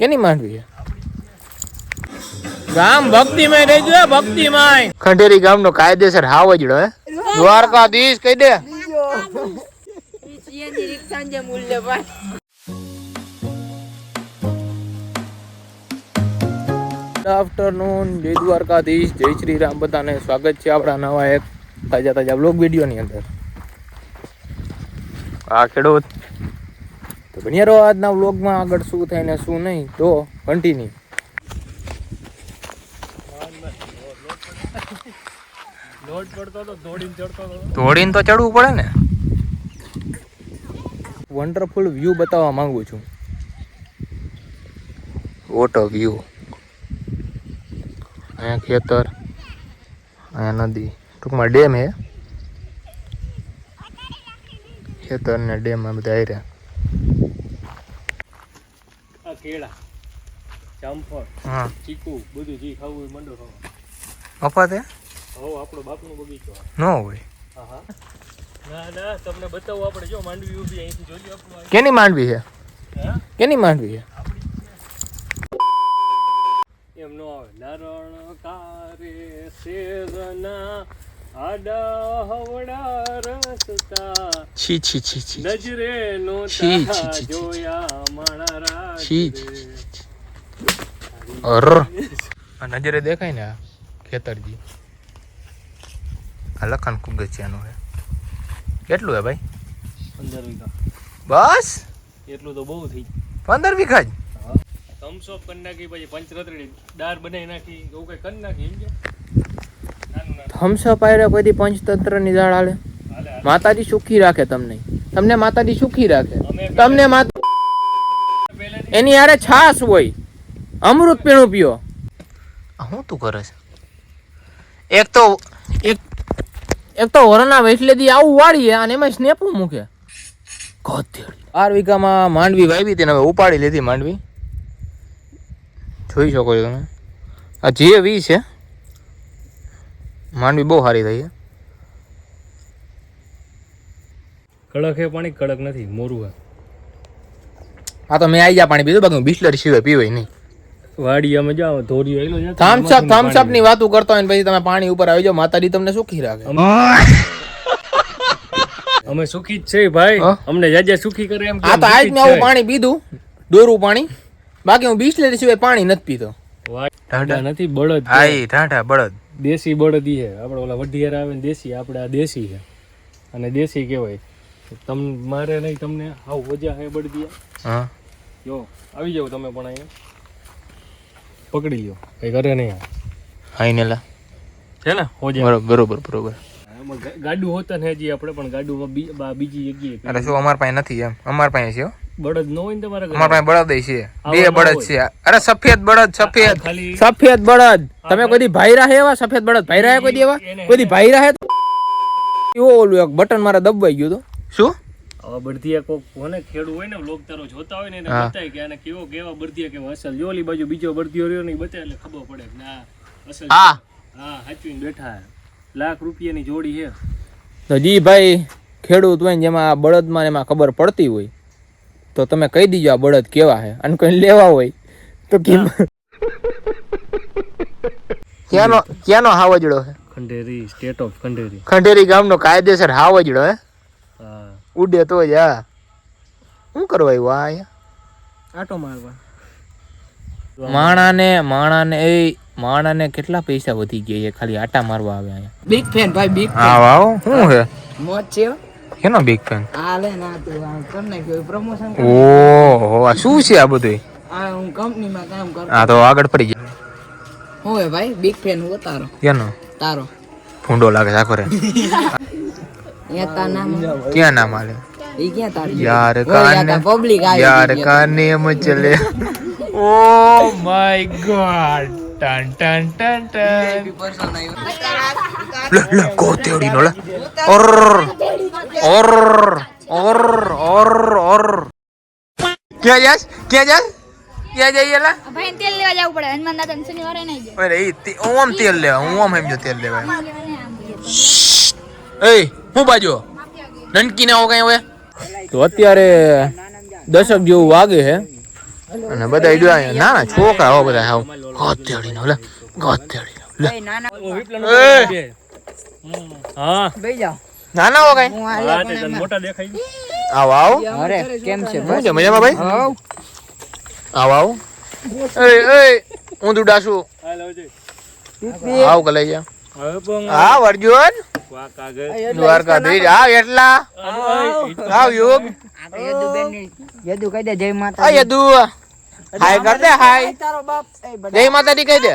કેની માંડવી છે? ગામ ભક્તિમય રહી ગયો ભક્તિમય. ખંડેરી ગામનો કાયદેસર હાવજડો હે? દ્વારકાધીશ કહી દે. આફ્ટરનૂન જય દ્વારકાધીશ જય શ્રી રામ બધાને સ્વાગત છે આપણા નવા એક તાજા તાજા બ્લોગ વિડીયોની અંદર. આ ખેડૂત તો બન્યા રહો આજના વ્લોગમાં આગળ શું થાય ને શું નહીં તો કન્ટિન્યુ દોડીને તો ચડવું પડે ને. વન્ડરફુલ વ્યૂ બતાવવા માંગુ છું. વોટ વ્યૂ અહીંયા ખેતર અહીંયા નદી. ટૂંકમાં ડેમ હે. ખેતર ને ડેમ આ બધા હાર્યા આ કેળા જામફળ હા. ચીકુ બધું જે ખાવું હોય મંડો ખાવા. મફત હે હો આપણો બાપનો બગીચો ન હોય. હા હા ના ના તમને બતાવું આપણે જો માંડવી ઊભી અહીંથી જોજો આપણું કેની માંડવી છે? કેની માંડવી છે? એમ નો આવે. નારણ કારે સેજના આડા હવડા રસતા છી છી છી છી નજરે નો. જોયા માણા છી, અર. નજરે દેખાય ને ખેતરજી. આ લખન કુગચિયાનું છે કેટલું હે ભાઈ? પંદર વીઘા. બસ? એટલું તો બહુ થઈ પંદર વીઘા જ? થમ્સઅપ કરી નાખી પછી પંચરત્રી દાળ બનાવી નાખી એવું કઈ કરી નાખી એમ કે? થમ્સઅપ કોઈ પંચતંત્રની દાળ હાલે માતાજી સુખી રાખે તમને. તમને માતાજી સુખી રાખે. તમને માતા એની હારે છાસ હોય. અમૃત પીણું પીઓ. શું તું કરે છે? એક તો એક એક તો વરના વેચલેથી આવું વાળીએ અને એમાં સ્નેપું મૂકે. આર બાર વીઘામાં માંડવી વાવી તેને હવે ઉપાડી લીધી માંડવી. જોઈ શકો છો તમે. આ જે વી છે માંડવી બહુ સારી થઈ છે. કડક હે પાણી કડક નથી મોરું હે. આ તો મેં આવી જા પાણી પીધું. બાકી બિસ્લરી સિવાય પીવાય નહીં. વાડી અમે ધોરી આવેલો છે. થમ્સ અપ થમ્સ અપની વાતો કરતો હોય ને પછી તમે પાણી ઉપર આવી જાઓ માતાજી તમને સુખી રાખે. અમે સુખી જ છે ભાઈ. અમને જાજા સુખી કરે એમ આ તો આજ મેં આવું પાણી પીધું દોરું પાણી. બાકી હું બિસ્લરી સિવાય પાણી નથી પીતો. ઢાઢા. નથી બળદ હાઈ બળદ. દેશી બળદ ઈ છે. આપણે ઓલા વઢિયાર આવે ને દેશી આપણે આ દેશી છે. અને દેશી કહેવાય. તમ મારે નહીં તમને આવું વજા હે બળદિયા? હા. જો આવી જાવ તમે પણ અહીંયા. પકડી લ્યો. કઈ કરે નહીં આ. હાઈ નેલા છે ને? હોજા બરોબર બરોબર બરોબર. ગાડું હોતા ને હજી આપણે પણ ગાડું બીજી જગ્યાએ અરે શું અમાર પાસે નથી એમ? અમાર પાસે છે હો. બળદ નો હોય ને તમારા અમાર પાસે બળદ છે. બે બળદ છે. અરે સફેદ બળદ સફેદ. સફેદ બળદ. તમે કોઈ દી ભાઈરા હે એવા? સફેદ બળદ ભાઈરા હે કોઈ દી એવા? કોઈ દી ભાઈરા હે એવો ઓલું એક બટન મારા દબાઈ ગયું તો? શું? આવા બળદિયા કોક કોને ખેડું હોય ને લોક તારો જોતા હોય ને એને બતાય કે આને કેવો કેવા બળદિયા કેવા. અસલ જો ઓલી બાજુ બીજો બળદિયો રહ્યો ને બતાય એટલે ખબર પડે કે ના અસલ હા. હા હાચવીને બેઠા હે. લાખ રૂપિયાની જોડી છે તો જી ભાઈ ખેડૂત હોય ને જેમાં આ બળદમાં એમાં ખબર પડતી હોય તો તમે કહી દીજો આ બળદ કેવા છે અને કોઈ લેવા હોય તો કિંમત ક્યાંનો ક્યાંનો હાવજડો છે ખંડેરી સ્ટેટ ઓફ ખંડેરી. ખંડેરી ગામનો કાયદેસર હાવજડો હે હા. ઉડે તો જ. હા શું કરવા આવ્યો આ અહીંયા? આટો મારવા. માણાને માણાને એ માણાને કેટલા પૈસા વધી ગયા છે? ખાલી આટા મારવા આવે અહીંયા. બિગ ફેન ભાઈ બિગ હા વાવ. શું છે? મોજ છે કેનો બિગ ફેન આ લે ના તું આ કે પ્રમોશન ઓહો આ શું છે આ બધું આ હું કંપનીમાં કામ કરું. આ તો આગળ પડી ગયા. હું હે ભાઈ? બિગ ફેન હું તારો. કેનો? તારો. ભૂંડો લાગે છે આખો રે. ક્યાં નામ આલે? ઈ ક્યાં તારી યાર કાને પબ્લિક યાર કાને મચલે ઓ માય ગોડ. ટન ટન ટન ટન. લ લ કોતેડી નો લ. ઓર ઓર ઓર ઓર ઓર. ક્યાં જાસ ક્યાં જાસ ક્યાં જઈએ લા? ભાઈ તેલ લેવા જવું પડે. હનુમાન દાદા શનિવારે નહીં જાય અરે ઈ ઓમ તેલ લેવા હું આમ જો તેલ લેવા. એ હું બાજુ? નનકી ના હો કઈ હવે? તો અત્યારે દશક જેવું વાગે છે. અને બધા ઈ જોયા ના ના છોકરા હો બધા હાવ ગોતેડીનો લે ગોતેડીનો લે. ઓ વિપ્લવનો બે. હા. બેહી હો કઈ? હા તે તને મોટા દેખાય? આવો આવો. અરે કેમ છે? હું છે મજામાં ભાઈ? આવ. આવો આવો. એ એ હું ડાસું. હાલો જી આવ અર્જુન વાહ કાગળ. દ્વારકાધીશ. આવ એટલા. આવ. યુગ યદુ કહી દે જય માતા યદુ. હાય કર દે હાય. તારો બાપ જય માતાજી કહી દે.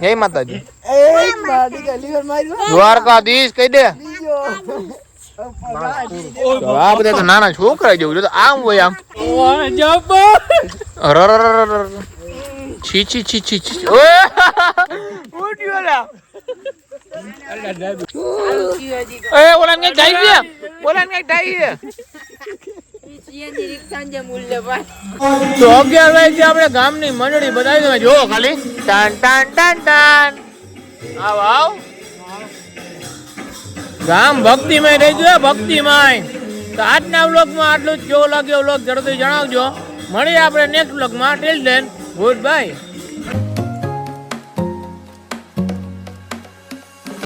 જય માતાજી. દ્વારકાધીશ કહી દે. આ બધા તો નાના છોકરા જેવું તો આમ હોય આમ. છી છી છી છી છી! ઉડ્યો લા. એ, ઓલા ને જાય છે ઓલા ને આવ આવ. ગામ ભક્તિમય રહી ગયો ભક્તિમય. તો આજના વ્લોગમાં આટલું જ. કેવો લાગ્યો જણાવજો. મળીએ આપણે નેક્સ્ટ વ્લોગમાં. Till then good bye